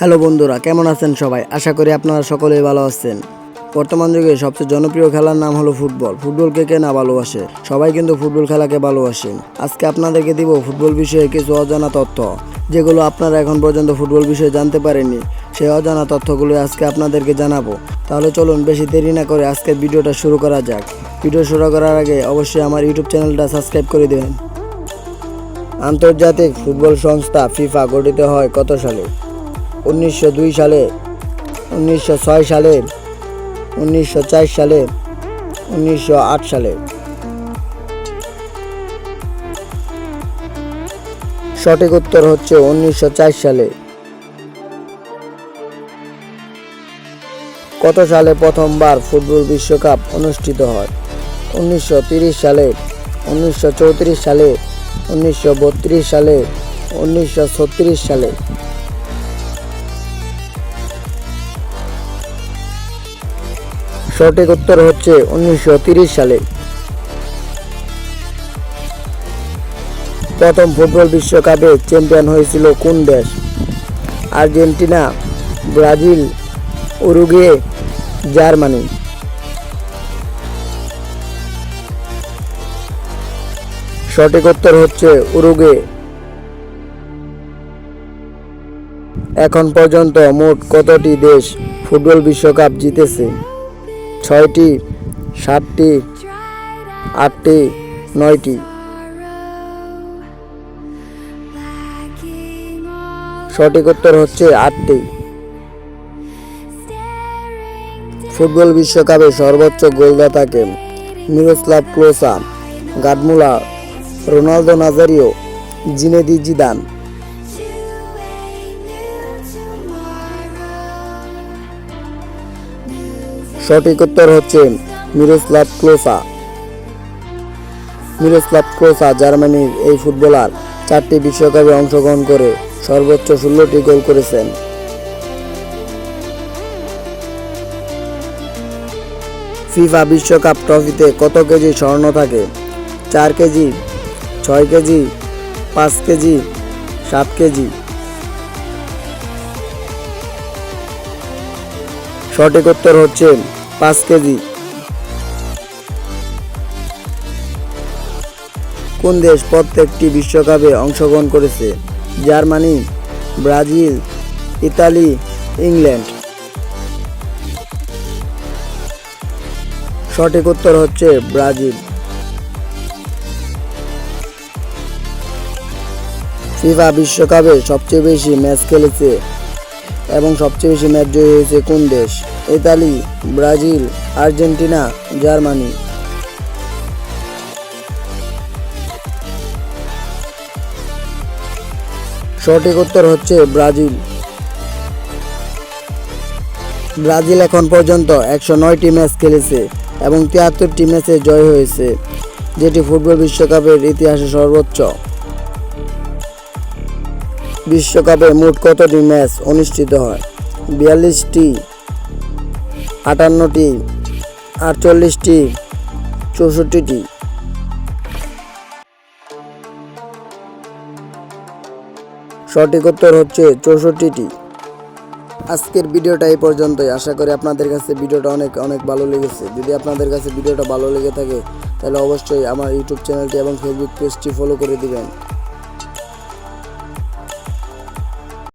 Hello বন্ধুরা, কেমন আছেন সবাই? আশা করি আপনারা সকলেই ভালো আছেন। বর্তমান যুগে সবচেয়ে জনপ্রিয় খেলার নাম হলো ফুটবল। ফুটবলকে কে না ভালোবাসে? সবাই কিন্তু ফুটবল খেলাকে ভালোবাসেন। আজকে আপনাদেরকে দিব ফুটবল বিষয়ে কিছু অজানা তথ্য, যেগুলো আপনারা এখন পর্যন্ত ফুটবল বিষয়ে জানতে পারেননি। সেই অজানা তথ্যগুলো আজকে আপনাদেরকে জানাব। তাহলে চলুন বেশি দেরি না করে আজকের ভিডিওটা শুরু করা যাক। ভিডিও শুরু করার আগে অবশ্যই আমার ইউটিউব চ্যানেলটা সাবস্ক্রাইব করে দেবেন। আন্তর্জাতিক ফুটবল সংস্থা ফিফা গঠিত হয় কত সালে? উনিশশো দুই সালে, উনিশশো ছয় সালে, উনিশশো চার সালে, উনিশশো আট সালে। সঠিক উত্তর হচ্ছে উনিশশো চার সালে। কত সালে প্রথমবার ফুটবল বিশ্বকাপ অনুষ্ঠিত হয়? উনিশশো সালে, উনিশশো চৌত্রিশ সালে, উনিশশো বত্রিশ সালে, উনিশশো ছত্রিশ সালে। সঠিক উত্তর হচ্ছে উনিশশো সালে। প্রথম ফুটবল বিশ্বকাপে চ্যাম্পিয়ন হয়েছিল কোন দেশ? Argentina, Brazil, Uruguay, Germany. সঠিক উত্তর হচ্ছে উরুগে এখন পর্যন্ত মোট কতটি দেশ ফুটবল বিশ্বকাপ জিতেছে? ছয়টি, সাতটি, আটটি, নয়টি। সঠিক উত্তর হচ্ছে আটটি। ফুটবল বিশ্বকাপে সর্বোচ্চ গোলদাতাকে Miroslav Klose, Gerd Muller, Ronaldo Nazario, Zinedine Zidane সঠিক উত্তর হচ্ছে মিরোস্লাভ ক্লোসা। মিরোস্লাভ ক্লোসা, জার্মানির এই ফুটবলার, চারটি বিশ্বকাপে অংশগ্রহণ করে সর্বোচ্চ ষোলোটি গোল করেছেন। ফিফা বিশ্বকাপ ট্রফিতে কত কেজি স্বর্ণ থাকে? চার কেজি, ছয় কেজি, পাঁচ কেজি, সাত কেজি। সঠিক উত্তর হচ্ছে পাঁচ কেজি। কোন দেশ প্রত্যেকটি বিশ্বকাপে অংশগ্রহণ করেছে? Germany, Brazil, Italy, England. সঠিক উত্তর হচ্ছে ব্রাজিল। ফিফা বিশ্বকাপে সবচেয়ে বেশি ম্যাচ খেলেছে এবং সবচেয়ে বেশি ম্যাচ জয়ী হয়েছে কোন দেশ? Italy, Brazil, Argentina, Germany. সঠিক উত্তর হচ্ছে ব্রাজিল। ব্রাজিল এখন পর্যন্ত একশো নয়টি ম্যাচ খেলেছে এবং তিয়াত্তরটি ম্যাচে জয় হয়েছে, যেটি ফুটবল বিশ্বকাপের ইতিহাসে সর্বোচ্চ। বিশ্বকাপে মোট কতটি ম্যাচ অনুষ্ঠিত হয়? বিয়াল্লিশটি, আটান্নটি, আটচল্লিশটি, চৌষট্টিটি। সঠিক উত্তর হচ্ছে চৌষট্টিটি। আজকের ভিডিওটা এই পর্যন্তই। আশা করি আপনাদের কাছে ভিডিওটা অনেক অনেক ভালো লেগেছে। যদি আপনাদের কাছে ভিডিওটা ভালো লেগে থাকে, তাহলে অবশ্যই আমার ইউটিউব চ্যানেলটি এবং ফেসবুক পেজটি ফলো করে দিবেন।